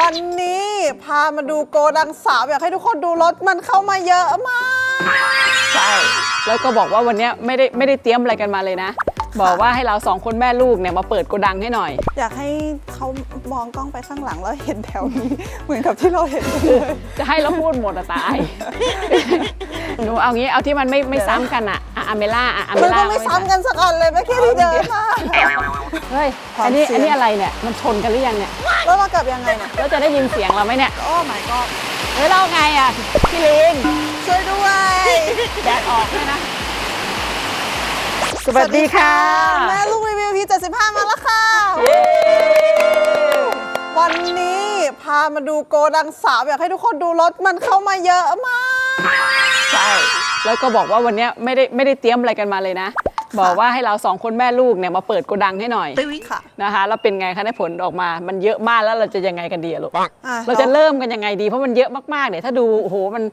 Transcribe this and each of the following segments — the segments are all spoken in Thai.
วันนี้พามาดูโกดังสาวอยากให้ทุกคนดูรถมันเข้ามาเยอะมากใช่ แล้วก็บอกว่าวันเนี้ยไม่ได้ไม่ได้เตรียมอะไรกันมาเลยนะ บอกว่าให้เราสองคนแม่ลูกเนี่ยมาเปิดโกดังให้หน่อย อยากให้เขามองกล้องไปข้างหลังแล้วเห็นแถวนี้ เหมือนกับที่เราเห็นเลยจะให้เราพูดหมดอะตาย หนูเอางี้เอาที่มันไม่ไม่ซ้ำกันอะอะอเมล่าอะอเมมันล่าก็ไม่ซ้ำกันสักอันเลยไม่แค่ที่เดินมา เฮ้ยความอันนี้เสี่ยง อันนี้อะไรเนี่ยมันชนกันหรือยังเนี่ยแล้วเรากลับยังไงเนี่ยแล้วจะได้ยินเสียงเราไหมเนี่ยโอ้ my god เฮ้ยเราไงอะพี่ลิงช่วยด้วย แดดออกด้วยนะ สวัสดีค่ะ แม่ลูกรีวิวพี75 มาแล้วค่ะ วันนี้พามาดูโกดังสาวอยากให้ทุกคนดูรถมันเข้ามาเยอะมากใช่ แล้วก็บอกว่าวันเนี้ยไม่ได้ไม่ได้เตรียมอะไรกันมาเลยนะ บอกว่าให้เราสองคนแม่ลูกเนี่ยมาเปิดโกดังให้หน่อยค่ะนะคะแล้วเป็นไงคะได้ผลออกมา มันเยอะมากแล้วเราจะยังไงกันดีอะลูก อะเราจะเริ่มกันยังไงดีเพราะมันเยอะมากๆเนี่ยถ้าดูโอ้โหมัน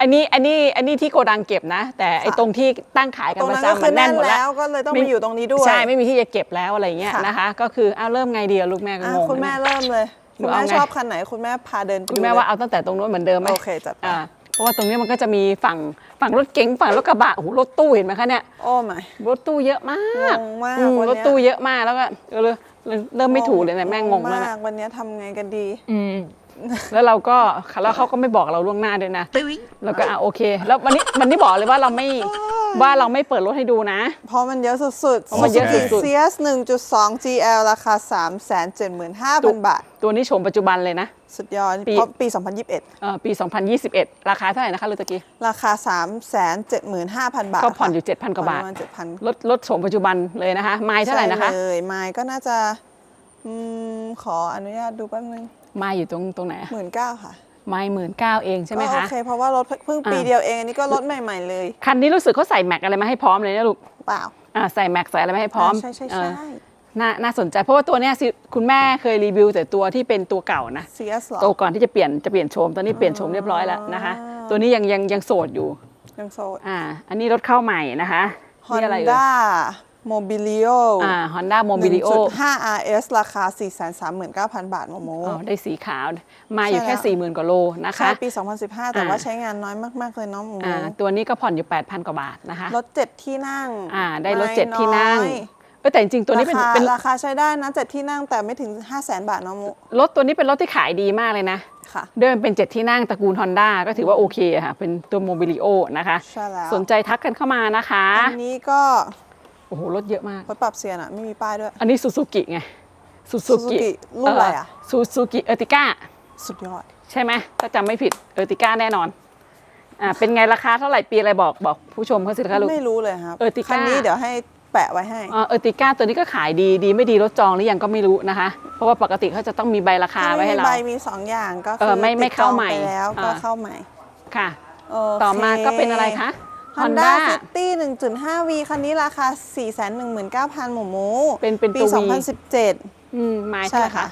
อันนี้อันนี้อันนี้ที่โกดังเก็บนะ แต่ไอ้ตรงที่ตั้งขายกันตรงประนั้นก็จำคืมัอนแน่แน่นนหมดแล้แล้ววก็เลยต้องมาอยู่ตรงนี้ด้วย ใช่ไม่มีที่จะเก็บแล้วอะไรเงี้ยค่ะ นะคะ ก็คือเอาเริ่มไงดีอะลูกแม่ก็อะงง คุณแม่นะเริ่มเลย หนูคุณเอาแม่ไง ชอบคันไหนคุณแม่พาเดินไปคุณแม่ดูว่าเอาตั้งแต่ตรงนู้นเหมือนเดิมไหมโอเคจัดไป อ่า เพราะว่าตรงนี้มันก็จะมีฝั่งฝั่งรถเก๋งฝั่งรถกระบะโอ้โหรถตู้เห็นไหมคะเนี่ยโอ้ my รถตู้เยอะมากงงมากอืมวันเนี้ยรถตู้เยอะมากแล้วก็เออเลยเริ่มไม่ถูกเลยเนี่ยแม่งงแล้วมานะกวันนี้ทำไงกันดี อืม แล้วเราก็แล้วเขาก็ไม่บอกเราล่วงหน้าด้วยนะแล้วก็อะโอเค แล้ววันนี้วันนี้บอกเลยว่าเราไม่ว่าเราไม่เปิดรถให้ดูนะ เพราะมันเยอะสุดๆเพราะมันเยอะสุดๆ CS 1.2 GL ราคา 375,000 บาท ตัวนี้โฉมปัจจุบันเลยนะ สุดยอดปีเพราะปี 2021เอ่อปี 2021 ราคาเท่าไหร่นะคะลูกตะกี้ ราคา 375,000 บาท ก็ผ่อนอยู่ค่ะ7,000 กว่าบาทผ่อนประมาณ7,000รถรถโฉมปัจจุบันเลยนะคะ ไม้เท่าไหร่นะคะใช่เลยไม้ก็น่าจะอืมขออนุญาตดูแป๊บนึง ไม้อยู่ตรงตรงไหนหมื่นเก้าค่ะ ไม้หมื่นเก้าเองใช่ไหมก็โอคะเค เพราะว่ารถเพิ่งปีอ่าเดียวเอง อันนี้ก็รถใหม่ ๆ เลย คันนี้รู้สึกเขาใส่แม็กอะไรมาให้พร้อมเลยนะลูก เปล่า อ่าใส่แม็กใส่อะไรมาให้พร้อมาใช่ใช่เอใช่อน่าน่าสนใจเพราะว่าตัวเนี้ยสิคุณแม่เคยรีวิวแต่ตัวที่เป็นตัวเก่านะ CS เหรอตัวก่อนที่จะเปลี่ยนจะเปลี่ยนโฉมตอนนี้เปลี่ยนโฉมเรียบร้อยแล้วนะคะอ่าตัวนี้ยังยังยังโสดอยู่ ยังโซดอ่า อันนี้รถเข้าใหม่นะคะนี่ อะไรเอ่ย Honda Mobilio อ่า Honda Mobilio 1.5 RS ราคา 439,000 บาทโมโมอ๋อได้สีขาว มาอยู่ใช่แค่แล้วสี่หมื่นกว่าโลนะใช่คะปี 2015 แต่อ่าว่าใช้งานน้อยมาก ๆ เลยเน้องหมูอ่าตัวนี้ก็ผ่อนอยู่ 8,000 กว่าบาทนะคะ รถเจ็ดที่นั่ง อ่า ได้รถไม่เจ็ดที่นั่งอยเออแต่จริงๆ ตัวนี้เป็นราคาเป็นราคาใช้ได้นะเจ็ดที่นั่งแต่ไม่ถึง 5 0 0 0 0 0บาทเน้องมูรถตัวนี้เป็นรถที่ขายดีมากเลยนะค่ะด้วยมันเป็นเจ็ดที่นั่งตระกูล Honda ก็ถือว่าโอเคอะค่ะ เป็นตัวโมบิลิโอนะคะใช่แล้วสนใจทักกันเข้ามานะคะ อันนี้ก็โอ้โหรถเยอะมาก รถปรับเสียงอะไม่มีป้ายด้วย อันนี้ซูซูกิไงซูซูกิ Suzuki รุ่นอะไรอะ ซูซูกิเอติก้า สุดยอด ใช่ไหมถ้าจำไม่ผิดเอติก้าแน่นอนอ่าเป็นไงราคาเท่าไหร่ปีอะไรบอกบอกผู้ชมเขาสิคะลูก ไม่รู้เลยครับ Ertiga คันนี้เดี๋ยวให้แปะไว้ให้ เออติก้าตัวนี้ก็ขายดีดีไม่ดีรถจองหรือยังก็ไม่รู้นะคะ เพราะว่าปกติเขาจะต้องมีใบราคาถ้าไว้ไม่ให้มีเราใบมีสองอย่างก็เอคืออไม่ไม่ติดจองเข้าใหม่ไปแล้วก็อ่า เข้าใหม่ค่ะ โอเคต่อมาก็เป็นอะไรคะ Honda Honda City 1.5V คันนี้ราคา 419,000 หมูหมู เป็นเป็นปี ตัว V 2017 อืมไม้ใช่เท่าไหร่ค่ะคะ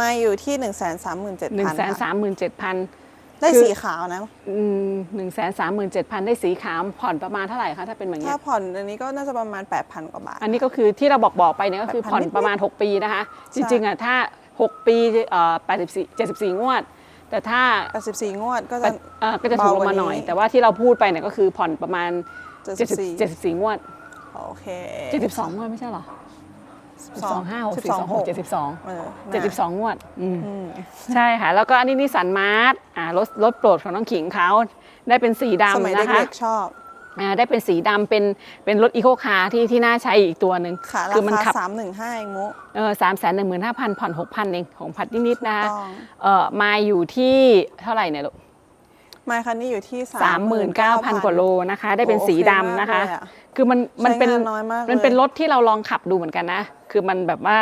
มาอยู่ที่ 137,000หนึ่งแสนค่ะสามหมื่นเจ็ดพันได้คือสีขาวนะหนึ่งแสนสามหมื่นเจ็ดพันได้สีขาวผ่อนประมาณเท่าไหร่คะถ้าเป็นแบบเนี้ถ้ายผ่อนอันนี้ก็น่าจะประมาณ 8,000 กว่าบาท อันนี้ก็คือที่เราบอกบอกไปเนี่ยก็คือ8,000ผ่อนประมาณ 6 ปีนะคะ จริงๆอะถ้า 6 ปีเอ่อ84 74 งวด แต่ถ้า84 งวดก็แปจะดเอ่อก็จะถูกลงมาหน่อย แต่ว่าที่เราพูดไปเนี่ยก็คือผ่อนประมาณ70 74 74 งวด โอเค 72 งวดไม่ใช่เหรอ12 5 6 4 2 6 72เออ72 งวดอืมใช่ค่ะ แล้วก็อันนี้นิสสันมาร์ทอ่ารถรถโปรดของน้องขิงเขาได้เป็นสีสมัยดำนะคะเด็กๆชอบ อ่าได้เป็นสีดำเป็นเป็นรถอีโคคาร์ที่ที่น่าใช้อีกตัวหนึ่งค่ะคืรามัคาขับ315เองมุ เออสามแสนหนึ่งหมื่นห้าพันผ่อนหกพันเองของพัดนิดๆนะคะถูกต้อง เออมาอยู่ที่เท่าไหร่เนี่ยลูกไมค์คันนี้อยู่ที่สามหมื่นเก้าพันกว่าโลนะคะ ได้เป็นสีดำนะคะโอเคมากเลยอะคือมันมันเป็นใช้งานน้อยมากเลย มันเป็นรถที่เราลองขับดูเหมือนกันนะ คือมันแบบว่า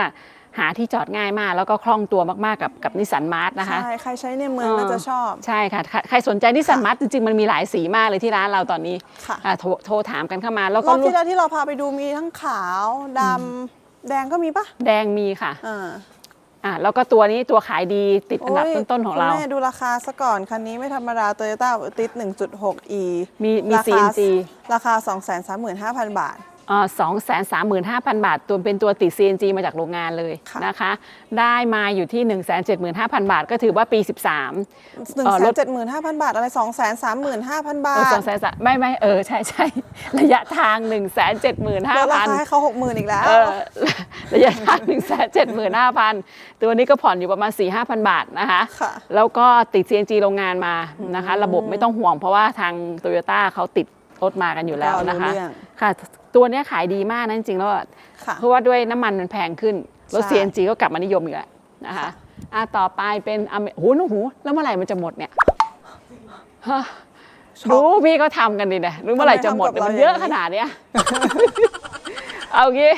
หาที่จอดง่ายมาก แล้วก็คล่องตัวมากๆกับกับนิสสันมาร์ทนะคะ ใช่ ใครใช้ในเมืองน่าจะชอบ ใช่ค่ะ ใครใครสนใจนิสสันมาร์ทจริงๆ มันมีหลายสีมากเลยที่ร้านเราตอนนี้ค่ะอ่าโทรโทรถามกันเข้ามา แล้วรก็อบลูที่กแล้วที่เราพาไปดูมีทั้งขาวดำแดงก็มีปะแดงมีค่ะอ่าอ่าแล้วก็ตัวนี้ตัวขายดีติดอันดับโยต้นๆของเราคุณแม่ดูราคาซะก่อน คันนี้ไม่ธรรมดา Toyota ติด 1.6e มีมีราคา CNG ราคา 235,000 บาท สองแสนสามหมื่นห้าพันบาท ตัวเป็นตัวติด CNG มาจากโรงงานเลยค่ะนะคะ ได้มาอยู่ที่1 7 5 0 0 0บาท ก็ถือว่าปี13หนึ่งเอ่อแสลนดเจ็ดหมื่นห้าพันบาท อะไรสองแสนสามหมื่นห้าพันบาเออทสองแสนไม่ไม่เออ ใช่ใช่ระยะทาง1 7 5 0 0 0ลดราคาให้เขาหกหมื่นอีกแล้วเออระยะทาง1 7 5 0 0 0ตัวนี้ก็ผ่อนอยู่ประมาณ4 5 0 0 0บาทนะคะค่ะแล้วก็ติด CNG โรงงานมานะคะ ระบบไม่ต้องห่วงเพราะว่าทางโตโยต้าเขาติดรถมากันอยู่แล้วนะคะเรารู้เรื่องค่ะ ตัวเนี้ยขายดีมากนะจริงๆแล้วอะค่ะ เพราะว่าด้วยน้ำมันมันแพงขึ้นรถ ใช่ CNG ก็กลับมานิยมอีกแล้วนะคะค่ะอะต่อไปเป็นอเมโหนูหู แล้วเมื่อไหร่มันจะหมดเนี่ยฮะรู้พี่เขาทำกันดิเนี่ยรู้เมื่อไหร่จะหมดเนี่ยมันเยอะขนาดเนี้ย เอางี้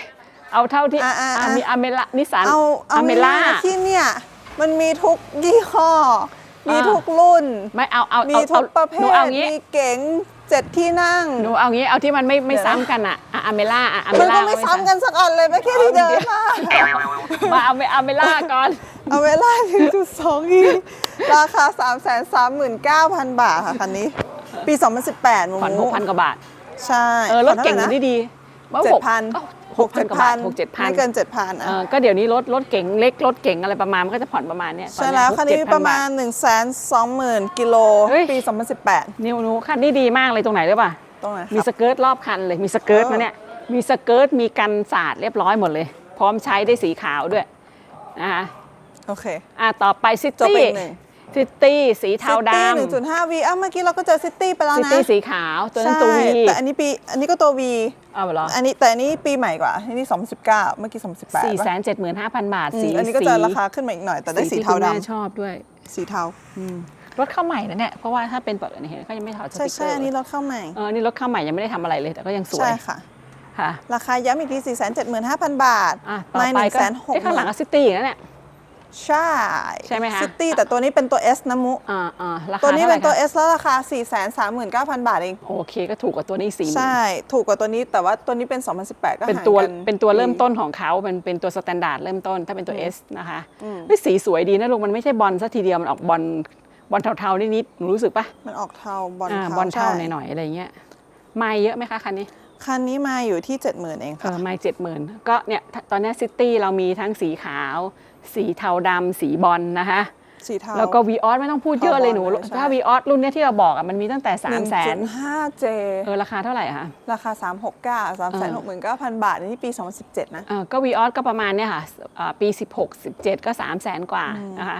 เอาเท่าที่อะอะอะ อะมีอเมล่านิสันเอาเอาเมล่าที่เนี่ยมันมีทุกยี่ห้อ มีอ่า ทุกรุ่น ไม่เอาเอามีเอาทุกประเภหนูทเอางี้ มีเก๋ง เจ็ดที่นั่ง หนูเอางี้เอาที่มันไม่ไม่เดี๋ยวนะซ้ำกันอะอะอเมล่าอะอเมมันล่าก็ไม่ซ้ำกันสักอันเลยไม่แค่ที่เดินมามาเอาอเมล่าก่อน เอาเวลาถึงจุดสองอีราคา 3 3 9 0 0 0 บาทค่ะคันนี้ ปี 2018หมูผ่อนหกพันกว่าบาท ใช่เออรถเก่งผ่อนดีท่าไหร่นะ ดีว่าเจ็หดกพัน หกพันกว่าบาทหกเจ็ดพันไม่เกินเจ็ดพันเออก็เดี๋ยวนี้รถรถเก๋งเล็กรถเก๋งอะไรประมาณมันก็จะผ่อนประมาณเนี้ยตอใช่เยแล้วหกคันนี้เจ็ดพัประมาณบท1 2 0 0 0 0กิโลเฮ้ยปี 2018 นิวนูคันนี้ดีมากเลยตรงไหนรู้ป่ะตรงไหนคมีรับสเกิร์ตรอบคันเลยมีสเกิร์ตเออนะเนี่ยมีสเกิร์ตมีกันสาดเรียบร้อยหมดเลย พร้อมใช้ได้สีขาวด้วยนะคะโอเคอะต่อไปซิจบตี้ไปอีกหนึ่ง ซิตี้สีเทาดหนึ่งจุดห้าวีอ้าวเมื่อกี้เราก็เจอซิตี้ไปแล้วำซินะตี้สีขาวตัวนั้นตัววีแต่อันนี้ปีอันนี้ก็ตัว V เอาเหรออันนี้แต่อันนี้ปีใหม่กว่าอันนี้2019เมื่อกี้2018สี่แสป่ะนเจ็ดหมื่นห้าพันบาทอืมสีอันนี้ก็สีจะราคาขึ้นมาอีกหน่อย แต่ได้สีที่เทาคุณแม่ดำชอบด้วย สีเทารถเข้าใหม่นะเนี่ยเพราะว่าถ้าเป็นแบบนี้เห็นเขายังไม่ถอดสใช่ติ๊กเกใช่อร์อันนี้รถเข้าใหม่เออนี่รถเข้าใหม่ยังไม่ได้ทำอะไรเลยแต่ก็ยังสวยใช่ค่ะค่ะราคาย้ำอีกที475,000 บาทอะต่อไม่ไปหนึ่งก็แสนหกเอ้ยข้างหลังก็ซิตี้นะเนี่ย ใช่ใช่ไหมคะซิตี้แต่ตัวนี้เป็นตัว S นะมุอ่าอ่าราคาตัวนี้เป็นตัวท่าไหร่ S แล้วราคา 439,000 บาทเองคะโอเคก็ถูกกว่าตัวนี้สี่ใช่ ถูกกว่าตัวนี้แต่ว่าตัวนี้เป็น 2018 ก็เป็นห่างตัวกันเป็นตัวเริ่มต้นของเขาเป็นเป็นตัวสแตนดาร์ดเริ่มต้นถ้าเป็นตัว S นะคะเฮ้ยสีสวยดีนะลุงมันไม่ใช่บอลซะทีเดียวมันออกบอลบอลเทาๆนิดๆหนูรู้สึกปะมันออกเทาบอลอ่าเทาบอลเทาใช่หน่อยๆอะไรเงี้ยไม่เยอะไหมคะคันนี้คันนี้มาอยู่ที่ 70,000 เองเอค่ะอไม่เจ็ดหมื่นก็เนี่ยตอนเนี้ซิตี้เรามีทั้งสีขาว สีเทาดำสีบอลนะคะ สีเทา แล้วก็วีออสไม่ต้องพูดเยอะเลยหนูเทาบอลเลยใช่ ถ้าวีออสรุ่นเนี้ยที่เราบอกอะมันมีตั้งแต่3 0 0 0 0น 1.5J เออราคาเท่าไหร่อะคะ ราคา 369 369,000 บาท นี่ปี 2017 นะ เออก็วีออสก็ประมาณเนี่ยค่ะอ่าปี 16 17 ก็ 3 0 0แสนกว่านะคะ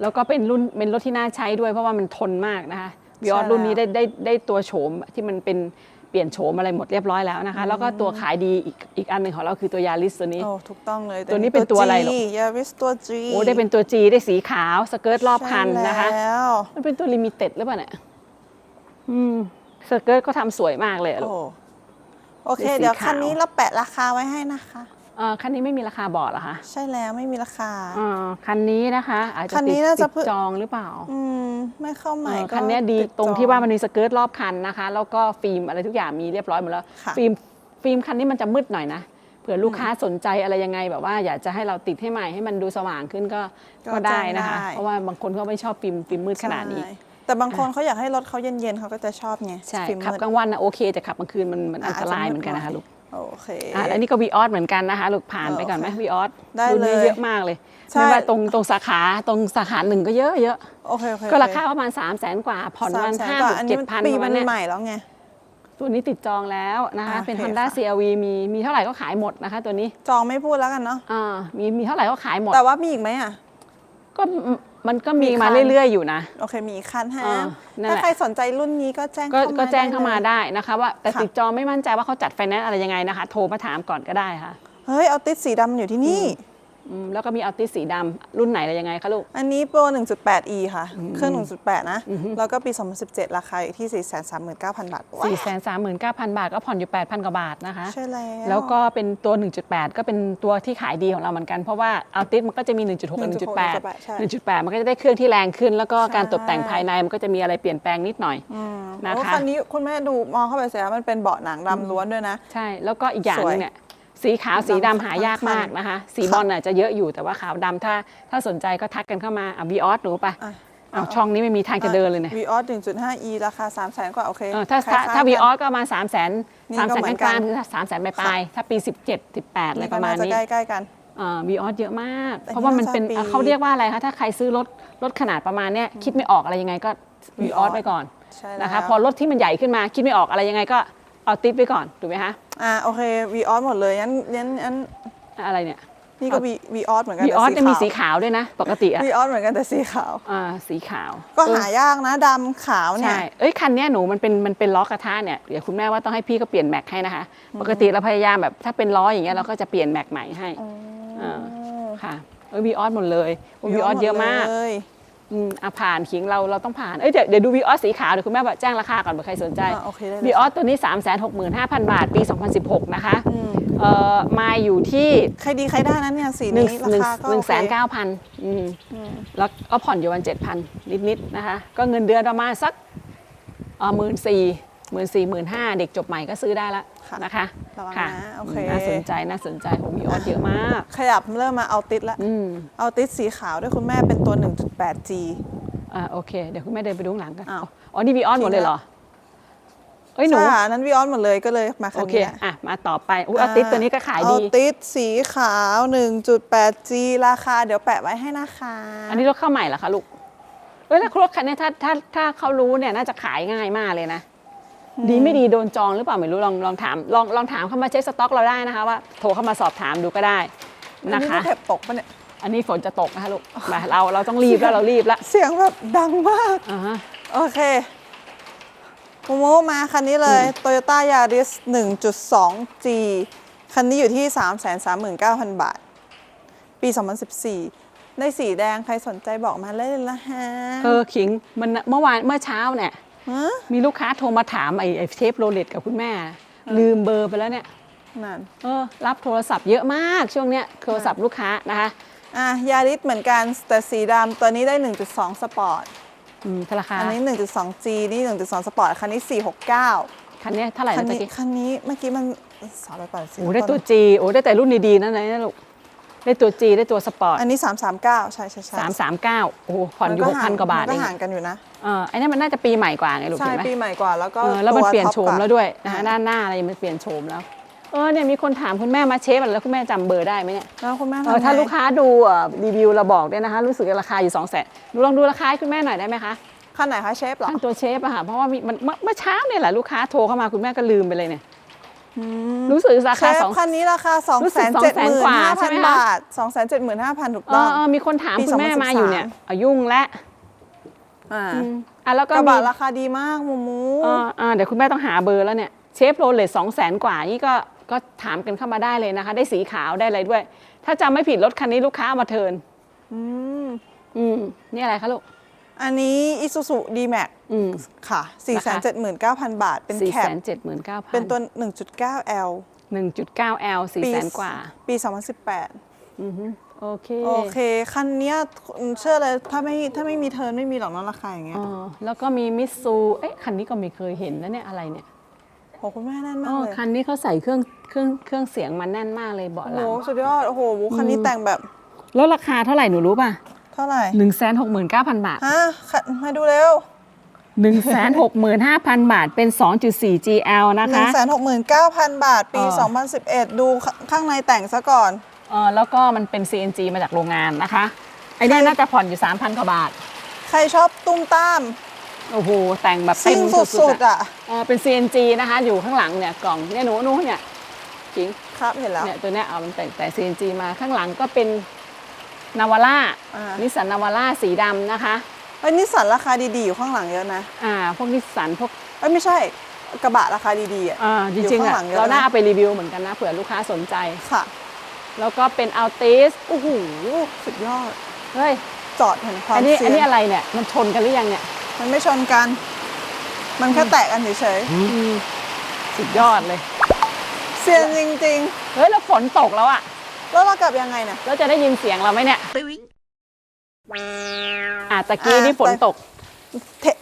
แล้วก็เป็นรุ่นเป็นรถที่น่าใช้ด้วยเพราะว่ามันทนมากนะคะวีออสใช่รุ่นนี้แล้ได้วได้ได้ตัวโฉมที่มันเป็นเปลี่ยนโฉมอะไรหมดเรียบร้อยแล้วนะคะ แล้วก็ตัวขายดีอีกอีกอันหนึ่งของเราคือตัวยาริสตัวนี้ โอ้ถูกต้องเลยตัวนี้เป็นตัวอะไรหรอยาริสตัว G โอ้ได้เป็นตัว G ได้สีขาวสเกิร์ตรอบคันนะคะใช่แล้วมันเป็นตัวลิมิเต็ดหรือเปล่าเนี่ยอืมสเกิร์ตก็ทำสวยมากเลยอะลูโอ้กโอเคเป็นสีเดี๋ยวขาวคันนี้เราแปะราคาไว้ให้นะคะ เอ่อคันนี้ไม่มีราคาบอกเหรอคะใช่แล้วไม่มีราคาอ่าคันนี้นะคะ อาจจะคันนี้ติดน่าจะติดเพิ่งจองหรือเปล่าอืม ไม่เข้าใหเอม่อก็คันนี้ดีติตรงจอที่ว่ามันมีสเกิร์ตรอบคันนะคะ แล้วก็ฟิล์มอะไรทุกอย่างมีเรียบร้อยหมดแล้ว ค่ะ ฟิล์มฟิล์มคันนี้มันจะมืดหน่อยนะเผื่อลูกค้าสนใจอะไรยังไงแบบว่าอยากจะให้เราติดให้ใหม่ให้มันดูสว่างขึ้นก็ก็ก็ได้นะคะ ได้ เพราะว่าบางคนเขาไม่ชอบฟิล์มฟิล์มมืดขนาดนี้ ใช่แต่บางคนเขาอยากให้รถเขาเย็นๆเขาก็จะชอบไงใช่ฟิล์มขับมืด กลางวันนะโอเคแต่ขับกลางคืนมันมันอันตรายเหมือนกันนะคะลูก โอเคอะแล้วนี่ก็วีออสเหมือนกันนะคะลูกผ่านไปก่อนไหมโอเควีออสได้รุ่นนี้เลย เยอะมากเลยใช่ไม่ว่าตรงตรงสาขาตรงสาขาหนึ่งก็เยอะเยอะโอเคโอเคก็ราคาประมาณ3 0 0แสนกว่า ผ่อนประมาณสห้าแสกหว่กอันเจ็นี้ดพันปีประมัมาณเนี้ยใหม่แล้วไงตัวนี้ติดจองแล้วนะคะอะเป็นโอเค Honda ค่ะ CRV มีมีเท่าไหร่ก็ขายหมดนะคะ ตัวนี้จองไม่พูดแล้วกันเนาะอ่ามีมีเท่าไหร่ก็ขายหมด แต่ว่ามีอีกไหมอะก็ มันก็มีมีมาคัน เรื่อยๆอยู่นะ โอเคมีอีกคันฮะอ่านั่นแหละ ถ้าใครสนใจรุ่นนี้ก็แจ้งก็เข้ามาก็แจ้งเข้ามาได้ลย ได้นะคะ ว่าแต่ค่ะ ติดจองไม่มั่นใจว่าเขาจัดไฟแนนซ์อะไรยังไงนะคะ โทรมาถามก่อนก็ได้ค่ะ เฮ้ยเอาติดสีดำอยู่ที่นี่ อืมแล้วก็มีอัลติสสีดำรุ่นไหนอะไรยังไงคะลูก อันนี้โปร 1.8e ค่ะ เครื่อง 1.8 นะ แล้วก็ปี 2017 ราคาอยู่ที่ 439,000 บาทว้า4 3 9 0 0 0 บาท ก็ผ่อนอยู่ 8,000 กว่าบาทนะคะ ใช่แล้ว แล้วก็เป็นตัว 1.8 ก็เป็นตัวที่ขายดีของเราเหมือนกัน เพราะว่าอัลติสมันก็จะมี 1.6กับใช่ 1.8 1.8 มันก็จะได้เครื่องที่แรงขึ้น แล้วก็ใช่การตกแต่งภายในมันก็จะมีอะไรเปลี่ยนแปลงนิดหน่อย อืมนะคะ โอ้คันนี้คุณแม่ดูมองเข้าไปเสียมันเป็นเบาะหนังดำล้วนด้วยนะ ใช่ แล้วก็อีกอย่างหนึสวยงเนี่ย สีขาวสีดำดำหายากมากนะคะ สีค่ะบอลน่ะจะเยอะอยู่แต่ว่าขาวดำถ้าถ้าสนใจก็ทักกันเข้ามาอะวีออสหนูไปอะอ้าวช่องนี้ไม่มีทางจะเดินเลยเนี่ยวีออส1.5 e ราคา 3 0 0แสนกว่าโอเคเออถ้าถ้าคล้ยๆถ้ากันวีออสก็ประมาณ3 0 0 0 0 0นี่3 0 0ก็0เหมื0อนกันกลางๆคือ3 0 0 0 0 0ปลายๆถ้าปี 17 18อะไรนี่ปก็ระมาน่าณจะนี้ ใกล้ๆกัน วีออสเยอะมาก แต่เพราะว่ามันเป็นน่าจะปีอะเขาเรียกว่าอะไรคะ ถ้าใครซื้อรถรถขนาดประมาณเนี้ยคิดไม่ออกอะไรยังไงก็วีออส Vios ไปก่อนใช่นะคะแล้วพอรถที่มันใหญ่ขึ้นมาคิดไม่ออกอะไรยังไงก็ เอาติปไปก่อนถูกไหมคะอ่าโอเควีออสหมดเลยงั้นงั้นงั้นอะไรเนี่ยนี่ก็วีวีออสเหมือนกันวีออสแต่จะมีสีขาวด้วยนะ ปกติอะวีออสเหมือนกันแต่สีขาวอ่าสีขาว ก็เออหายากนะดำขาวเนี่ยใช่เอ้ยคันเนี้ยหนูมันเป็นมันเป็นล้อกระทะเนี่ยเดี๋ยวคุณแม่ว่าต้องให้พี่ก็เปลี่ยนแม็กให้นะคะ ปกติเราพยายามแบบถ้าเป็นล้ออย่างเงี้ยเราก็จะเปลี่ยนแม็กใหม่ให้อ่าค่ะเอ้ยวีออสหมดเลยวีออสเยอะมากเลย อืมอะผ่านขิงเราเราต้องผ่าน เอ้ยเดี๋ยวเดี๋ยวดูวีออสสีขาวเดี๋ยวคุณแม่บอกแจ้งราคาก่อนเผื่อใครสนใจอะโอเคได้เลยวีออสตัวนี้ 3 6 5 0 0 0 บาท ปี 2016 นะคะอืมเอ่อมาอยู่ที่ใครดีใครได้นั้นเนี่ยสีหนึ่งนี้ราหนึ่งคาก็หนึ่งแสนโอคเก้าพันอืมแล้วก็ผ่อนอยู่วันเจ็ดพันนิดๆนะคะ ก็เงินเดือนประมาณสักหมื่นสี่หมื่นสี่หมื่นห้าเด็กจบใหม่ก็ซื้อได้แล้ว ค่ะนะคะระวังค่ะนะโอเคมน่าสนใจน่าสนใจของมีออสเยอะมาก ขยับเริ่มมาเอาติดละอืมเอาติดสีขาวด้วยคุณแม่เป็นตัว 1.8G อ่าโอเค เดี๋ยวคุณแม่เดินไปดูข้างหลังกันอ้าวอ๋อนี่วีออสหมดเลยเหรอเอ้ยหนูใช่ค่ะนั้นวีออสหมดเลยก็เลยมาคัโอนเคนี้แหละอะมาต่อไปอุ้ยอาติสตัวนี้ก็ขายดีเอาติดสีขาว 1.8G ราคาเดี๋ยวแปะไว้ให้นะคะ อันนี้รถเข้าใหม่เหรอคะลูกเอ้ยแล้วรถคันนี้ถ้าถ้าถ้าเขารู้เนี่ยน่าจะขายง่ายมากเลยนะ ดีไม่ดีโดนจองหรือเปล่าไม่รู้ลองลองถามลองลองถามเข้ามาเช็คสต็อกเราได้นะคะว่าโทรเข้ามาสอบถามดูก็ได้อันนะนี้คะลูกเห็บตกปะเนี่ยอันนี้ฝนจะตกนะคะลูกมาเราเราต้องรีบแล้วเรารีบแล้วเสียงแบบดังมากอ่าฮะโอเคโมโมมาคันนี้เลย Toyota Yaris 1.2G คันนี้อยู่ที่ 339,000 บาท ปี 2014 ในสีแดงใครสนใจบอกมาเลยละฮะเออขิงมันเมื่อวานเมื่อเช้าเนี่ยฮะ มีลูกค้าโทรมาถามไอ้ไอ้เชฟโรเลตกับคุณแม่ ลืมเบอร์ไปแล้วเนี่ยนั่นเออรับโทรศัพท์เยอะมากช่วงเนี้ยโทรศัพท์ลูกค้านะคะอะยาริสเหมือนกันแต่สีดำตัวนี้ได้ 1.2 สปอร์ตอืมราคาอันนี้ 1.2G นี่ 1.2 สปอร์ตคันนี้ 469 คันเนี้ยเท่าไหร่คันนะตะนี้กี้คันนี้เมื่อกี้มัน380โอ้ได้ตัวจีโอ้ได้แต่รุ่นดีๆนั่นเลยนะลูก ได้ตัวจีได้ตัวสปอร์ตอันนี้ 339 ใช่ใช่ใช่สามสามเก้าโอ้โหผ่อนอยู่หกพันกว่าบาทมันเอก็งห่างกันอยู่นะ เออไอ้นั่นมันน่าจะปีใหม่กว่าไงลูกใช่เห็นไหมปีใหม่กว่าแล้วก็เออแล้วมันตั เปลี่ยนท็อปโฉมกาแล้วด้วยนะอ่าคะหน้าหน้าอะไรมันเปลี่ยนโฉมแล้ว เออเนี่ยมีคนถามคุณแม่มาเชฟอะไรแล้วคุณแม่จำเบอร์ได้ไหมเนี่ย แล้วคุณแม่เออทำไงถ้าลูกค้าดูเอ่อรีวิวเราบอกด้วยนะคะ รู้สึกว่าราคาอยู่สองแสนดูลองดูราคาให้คุณแม่หน่อยได้ไหมคะคันไหนคะเชฟเหรอ ท่านตัวเชฟอะค่ะเพราะว่ามีมันเมื่อเมื่อเช้าเนี่ยแหละลูกค้าโทรเข้ามาคุณแม่ก็ลืมไปเลยเนี่ย รู้สึกราเชคาฟสองคันนี้ราคา2รู้สึ7ก5 0 0 200,000กว่าใช่ไหม0คะบาท 2 7 5 0 0 0 ถูกเอต้องอเออมีคนถามปีคุณแม่มาอยู่เนี่ยอะยุ่งและอ่าอืมอะแล้วกก็ระมีบะราคาดีมากมูมูเอออ่าเดี๋ยวคุณแม่ต้องหาเบอร์แล้วเนี่ยเชฟโรเลตสองแสนกว่านี่ก็ก็ถามกันเข้ามาได้เลยนะคะ ได้สีขาวได้อะไรด้วย ถ้าจำไม่ผิดรถคันนี้ลูกค้าเอามาเทิร์นมอืมนี่อะไรคะลูก อันนี้ Isuzu D-Max อืม ค่ะ 479,000 บาท เป็นสี่แคแสปนเจ็ดหมื่นเก้าพันเป็นตัว 1.9L หนึ่งจุดเก้า L สี่ปีแสนกว่า ปี 2018 อือฮึโอเคโอเค คันเนี้ยเชื่อเลยถ้าไม่ถ้าไม่มีเทิร์นไม่มีหรอกเนอะราคาอย่างเงี้ย อ๋อแล้วก็มีมิสซูเอ๊ะคันนี้ก็ไม่เคยเห็นนะเนี่ยอะไรเนี่ยโหคุณแม่แน่นมาอ๋กอเลยคันนี้เขาใส่เครื่องเครื่องเครื่องเสียงมาแน่นมากเลยเบาะโอ้หโหลังสุดยอด โอ้โหคันนี้แต่งแบบแล้วราคาเท่าไหร่หนูรู้ป่ะเท่าไหร่หนึ่งแสนหกหมื่นเก้าพันบาท ฮะคันมาดูเร็ว หนึ่งแสนหกหมื่นห้าพันบาทเป็นสองจุดสี่ GL นะหนึ่คะงแสนหกหมื่นเก้าพันบาทปี เออ 2011 ดูขข้างในแต่งซะก่อน เออแล้วก็มันเป็น CNG มาจากโรงงานนะคะ ไอ้เนี่ยน่าจะผ่อนอยู่ 3,000 กว่าบาท ใครชอบตุ้มตามโอ้โห แต่งแบบซิ่เต็งมสุสุดดๆๆอะอะเออเป็น CNG นะคะ อยู่ข้างหลังเนี่ยกล่องเนี่ยหนูหนูเนี่ยจริง ครับเห็นแล้ว เนี่ยตัวเนี้ยเอามันแต่งแต่ CNG มาข้างหลังก็เป็นนาวาร่าอ่านิสสันนาวาร่าสีดำนะคะเอ้ยนิสสันราคาดีๆอยู่ข้างหลังเยอะนะอ่า พวกนิสสันพวกเอ้ยไม่ใช่กระบะราคาดีๆอะ อ่าจอยู่ริงๆข้างอะหลังเยอะนะ เราน่าเอาไปรีวิวเหมือนกันนะเผื่อลูกค้าสนใจ ค่ะแล้วก็เป็นอัลติสโอ้โหสุดยอดเฮ้ยจอดเห็นความอันนี้เซีอันยนี้นอะไรเนี่ยมันชนกันหรือยังเนี่ยมันไม่ชนกัน มันแค่แตะกันเฉยอืมสุดยอดเลย ๆเซียนจริง เฮ้ยแล้วฝนตกแล้วอะๆ แล้วเรากลับยังไงเนี่ย แล้วจะได้ยินเสียงเราไหมเนี่ย อะตะกี้อะนี่ฝนแต่ตกเทค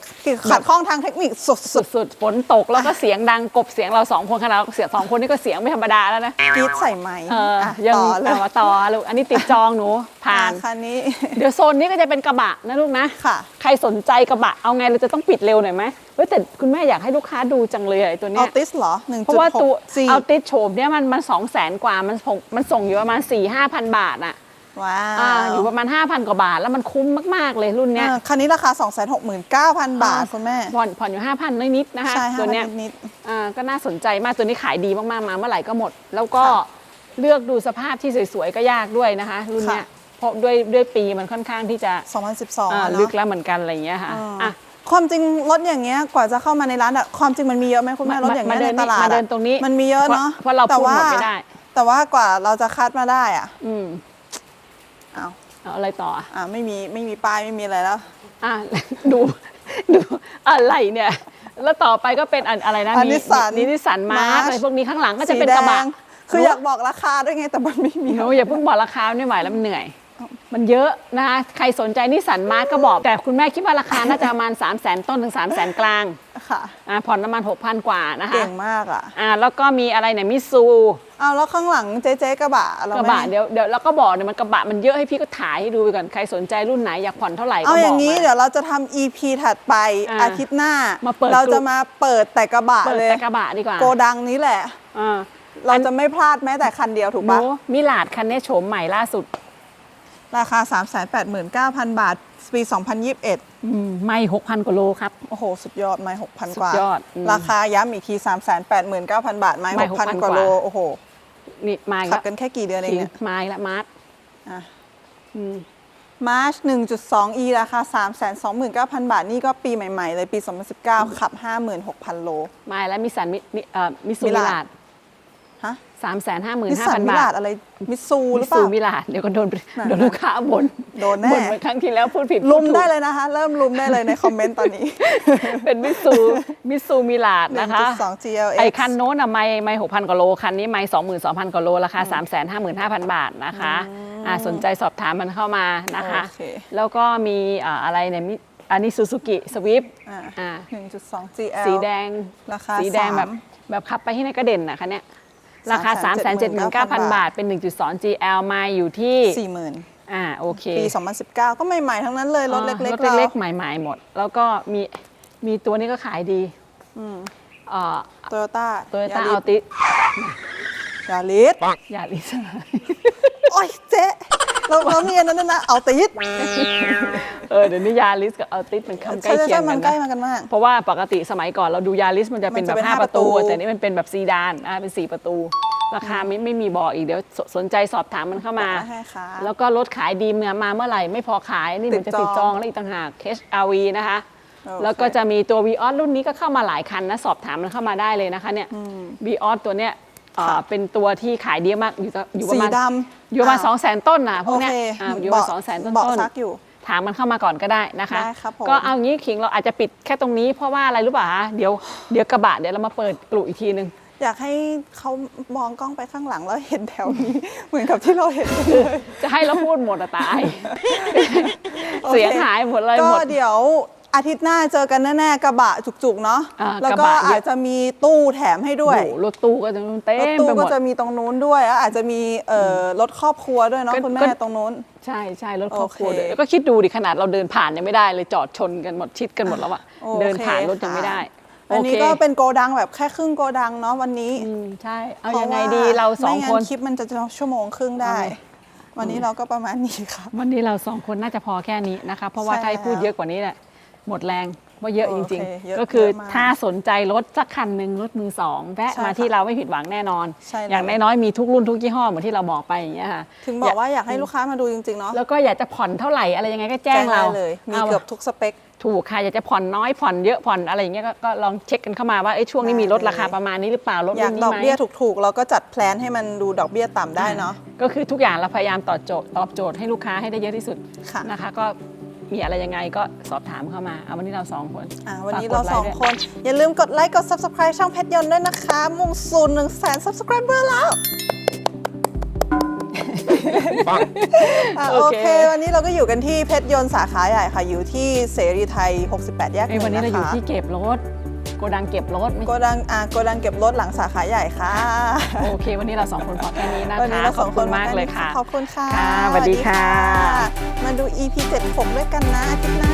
ขัดข้องทางเทคนิคสุดสุดๆฝนตกแล้วก็เสียงดังกบเสียงเราสองคนขนาดเราเสียงสองคนนี่ก็เสียงไม่ธรรมดาแล้วนะๆกรีดใส่ไหมเอออะยังต่อเลยเอาต่อลูกอันนี้ติดจองหนูผ่านอะคันนี้ เดี๋ยวโซนนี้ก็จะเป็นกระบะนะลูกนะค่ะ ใครสนใจกระบะเอาไงเราจะต้องปิดเร็วหน่อยไหมเฮ้ยแต่คุณแม่อยากให้ลูกค้าดูจังเลยอะไอ้ตัวเนี้เอายติสเหรอ1.6เพราะว่าตัวสี่เอาติดโฉมเนี่ยมันมันสองแสนกว่ามันส่งมันส่งอยู่ประมาณ4ี่ห้าพันบาทอะ ว้าอ่าวอยู่ประมาณ 5,000 กว่าบาท แล้วมันคุ้มมาก ๆ เลยรุ่นเนี้ยอ่าคันนี้ราคา 269,000 บาทคุณแม่ ผ่อนผ่อนอยู่ 5,000น้อยนิดนะคะใช่ตัวห้าเนี้ยนิด อ่าก็น่าสนใจมากตัวนี้ขายดีมากๆมาเมื่อไหร่ก็หมด แล้วก็ค่ะเลือกดูสภาพที่สวยๆก็ยากด้วยนะคะ รุ่นเนี้ยค่ะ เพราะด้วยด้วยปีมันค่อนข้างที่จะๆ2012อ่าอะเนอะลึกแล้วเหมือนกันอะไรอย่างเงี้ยค่ะอ่าอะความจริงรถอย่างเงี้ยกว่าจะเข้ามาในร้านอะความจริงมันมีเยอะไหมคุณแม่มารถอย่างเงี้ยมาเดิในนตลาดมาอะเดินตรงนี้มันมีเยอะเนาะเพราะเพราะเราแต่พูดหมดว่ไม่ได้ แต่ว่ากว่าเราจะคัดมาได้อะอืม เอาเอาอะไรต่ออะอะไม่มีไม่มีป้ายไม่มีอะไรแล้วอะ ดูดูอะไรเนี่ย แล้วต่อไปก็เป็นอันอะไรนะอันมี Nissan มีนิสสันมาร์ March อะไรพวกนี้ข้างหลังก็จะสีเป็นแดกระบะงคืออยากบอกราคาด้วยไงแต่มันไม่มีหนูอย่าเพิ่งบอกราคาไม่ไหวแล้วมันเหนื่อย มันเยอะนะคะใครสนใจนิสสันมาร์ก็บอก แต่คุณแม่คิดว่าราคาน่าจะประมาณ 3 0 0 0 0 0ต้นถึง 3 0 0 0 0 0กลางค่ะอ่าผ่อนประมาณ 6,000 กว่านะคะเก่งมากอะอ่าแล้วก็มีอะไรเนี่ยมิซูเอาแล้วข้างหลังเจ๊เจ๊กระบะเรากระไม่บะเดี๋ยวเดี๋ยวแล้วก็บอกเนี่ยมันกระบะมันเยอะให้พี่ก็ถ่ายให้ดูไปก่อนใครสนใจรุ่นไหนอยากผ่อนเท่าไหร่ก็เอาบออย่างนี้มาเดี๋ยวเราจะทำ EP ถัดไปอ่าอาทิตย์หน้ามาเปิดเรากลุ่จะมมาเปิดแต่กระบะเปิดเลยแต่กระบะดีกว่าโกดังนี้แหละอ่าเราจะไม่พลาดแม้แต่คันเดียวถูกหนูปะมิลาดคันนี้โฉมใหม่ล่าสุด ราคา 389,000 บาท ปี 2021 อืมไม่หกพันกว่าโลครับ โอ้โห สุดยอดไม่6,000สุดกว่ายอดอืมราคาย้ำอีกที 389,000 บาท ไม่ไม่6,000 6,000 กว่าโลกว่าโอ้โห นี่มาอีกขัแล้บวกันแค่กี่เดือนเองเนี่ยมาอีกแล้วมาร์ทอะ อืม March 1.2e ราคา 329,000 บาท นี่ก็ปีใหม่ ๆ เลยปี 2019 ขับ 56,000 โล มาอีกแล้วมิสันมิมิเอ่อมิซูมิมิลาดลาด ฮะสามแสนห้าหมื่นนิสห้าสัพันนมิบาลาท ดอะไร มิซูหมิรือเปซูล่า มิลาดเดี๋ยวก็โดนนั่นโดนลูกค้าบ่นโดนแน่ บ่นเหมือนครั้งที่แล้วพูดผิดลุมพูถูก ได้เลยนะคะ เริ่มลุมได้เลยในคอมเมนต์ตอนนี้ เป็นมิซูมิซูมิลาดนะคะ 1.2 GLX ไอ้คันโน้นอะไม่ไม่หกพันกว่าโล คันนี้ไม่สองหมื่นสองพันกว่าโล ราคาสามแสนห้าหมื่นห้าพันบาทนะคะอ่าสนใจสอบถามมันเข้ามานะคะ โอเค แล้วก็มีอ่าอะไรเนี่ยมิอันนี้ซูซูกิสวิฟอ่าอ่า1.2 GL สีแดง ราคาสีแดงแบบสามแบบขับไปที่ไหนก็เด่นนะคะเนี่ย ราคา 3 7 9 0 0 0 บาท เป็น 1.2 GL มาอยู่ที่ 40,000 อ่าโอเคปี 2019 ก็ใหม่ๆ ทั้งนั้นเลย รถเล็กรๆถเราเล็กๆ ใหม่ๆ หมด แล้วก็มีมีตัวนี้ก็ขายดีเอ่อโตโยต้าโตโยต้าอัลติยาลิสอย่าลิสโอ้ยเจ๊ เราเรามีอันนั้นด้วยนะเอาติสเออเดี๋ยวนี้ยาลิสกับอัลติมันคำใกล้ใช่ใช่เคียใช่งมักันนใกล้นะมากันมาก เพราะว่าปกติสมัยก่อนเราดูยาลิสมันจะเป็นมันแบจะบเป็นห้าห้าประตู ประตู แต่นี่มันเป็นแบบซีดานอ่าเป็นสี่ประตู ราคาไม่ไม่มีบอกอีกเดี๋ยวสสนใจสอบถามมันเข้ามาให้ค่ะ แล้วก็รถขายดีเมื่อมาเมื่อไหร่ ไม่พอขายนี่มันจะติติดดจจอองงแล้วอีกต่างหาก HRV นะคะ โอเค แล้วก็จะมีตัว v ีออรุ่นนี้ก็เข้ามาหลายคันนะ สอบถามมันเข้ามาได้เลยนะคะเนี่ย v ีออตัวเนี้ย เอ่อค่ะเป็นตัวที่ขายดีมากอยู่ตัวอยู่ประสีมาณดำอยู่ประมาณอ่าสองแสนต้นนะพวกเนี้ยโอเคอ่าอยู่ประมาณเบาะสองแสนต้นเบาะต้นซักอยู่ถามมันเข้ามาก่อนก็ได้นะคะ ได้ครับผม ก็เอางี้ขิงเราอาจจะปิดแค่ตรงนี้เพราะว่าอะไรรู้ป่ะคะเดี๋ยวเดี๋ยวกระบะเดี๋ยวเรามาเปิดกลุ่อีกทีนึง อยากให้เขามองกล้องไปข้างหลังแล้วเห็นแถวนี้ เหมือนกับที่เราเห็นเลยจะให้เราพูดหมดอะตาย โอเคเสียงหายหมดเลยก็หมดเดี๋ยว อาทิตย์หน้าเจอกันแน่ๆกระบะจุกๆเนาะอ่าแล้วกระก็บะเยอะ อาจจะมีตู้แถมให้ด้วย โอ้โหรถตู้ก็จะเต็รถมตู้ไปหมก็ด จะมีตรงนู้นด้วยแล้วอาจจะมีเอ่อรถครอบครัวด้วยเนาะก็คุณก็ แม่ตรงนู้น ใช่ใช่รถครอบครัวโอเคเลยแล้วก็คิดดูดิขนาดเราเดินผ่านยังไม่ได้เลยจอดชนกันหมดชิดกันหมดแล้วอะโอเค เดินผ่านรถยังไม่ได้อันนี้โเคก็เป็นโกดังแบบแค่ครึ่งโกดังเนาะวันนี้อืมใช่ เอาพะยังไงว่ดีเราสองไม่คน คลิปมันจะชั่วโมงครึ่งได้วันนี้เราก็ประมาณนี้ค่ะ วันนี้เราสองคนน่าจะพอแค่นี้นะคะ เพราะว่าใช่ถ้าให้พูดแล้ว เยอะกว่านี้แหละ หมดแรงว่าเยอะโอจเคริงเยอะๆ ก็คือเยอะมากถ้าสนใจรถสักคันหนึ่งรถมือสองแวะใช่มาที่ค่ะเราไม่ผิดหวังแน่นอน ใช่เลยอย่างน้อยๆมีทุกรุ่นทุกยี่ห้อเหมือนที่เราบอกไปอย่างเงี้ยค่ะถึงบอกว่าอยากให้ลูกค้ามาดูจริงๆเนาะแล้วก็อยากจะผ่อนเท่าไหร่อะไรยังไงก็แจ้งเราได้เลย มีา เกือบทุกสเปค ถูกค่ะอยากจะผ่อนน้อยผ่อนเยอะผ่อนอะไรอย่างเงี้ยก็ก็ลองเช็คกันเข้ามาว่าเอ้ยช่วงนี้มีลดได้เลยราคาประมาณนี้หรือเปล่าลดอยากรุ่นนี้ดอกไหมเบี้ยถูกๆ เราก็จัดแพลนให้มันดูดอกเบี้ยต่ำได้เนาะ ก็คือทุกอย่างเราพยายามตอบโจทย์ตอบโจทย์ให้ลูกค้าให้ได้เยอะที่สุดค่ะ นะคะ ก็ มีอะไรยังไงก็สอบถามเข้ามา เอาวันนี้เราสองคนอะวันนี้ฝกเรากดไลสองค์ด้วยคน อย่าลืมกดไลค์กด subscribe ช่องเพชรยนต์ด้วยนะคะ มุ่งสู่หนึ่งแสน subscriber แล้วอะโอโอเค เค วันนี้เราก็อยู่กันที่เพชรยนต์สาขาใหญ่ค่ะ อยู่ที่เสรีไทย 68 แยกหเอ้ยนึ่วันงนี้เรานะอยู่คะที่เก็บรถโกดังเก็บรถไม่โกดังอะโกดังเก็บรถหลังสาขาใหญ่ค่ะ โอเค วันนี้เราสองคนพอแค่นี้นะวันนี้คะเราขสออบงคคุนณมากเลยค่ะ ขอบคุณค่ะค่ะสวัสดีค่ะ มาดู EP 76 ด้วยกันนะอาทิตย์หน้า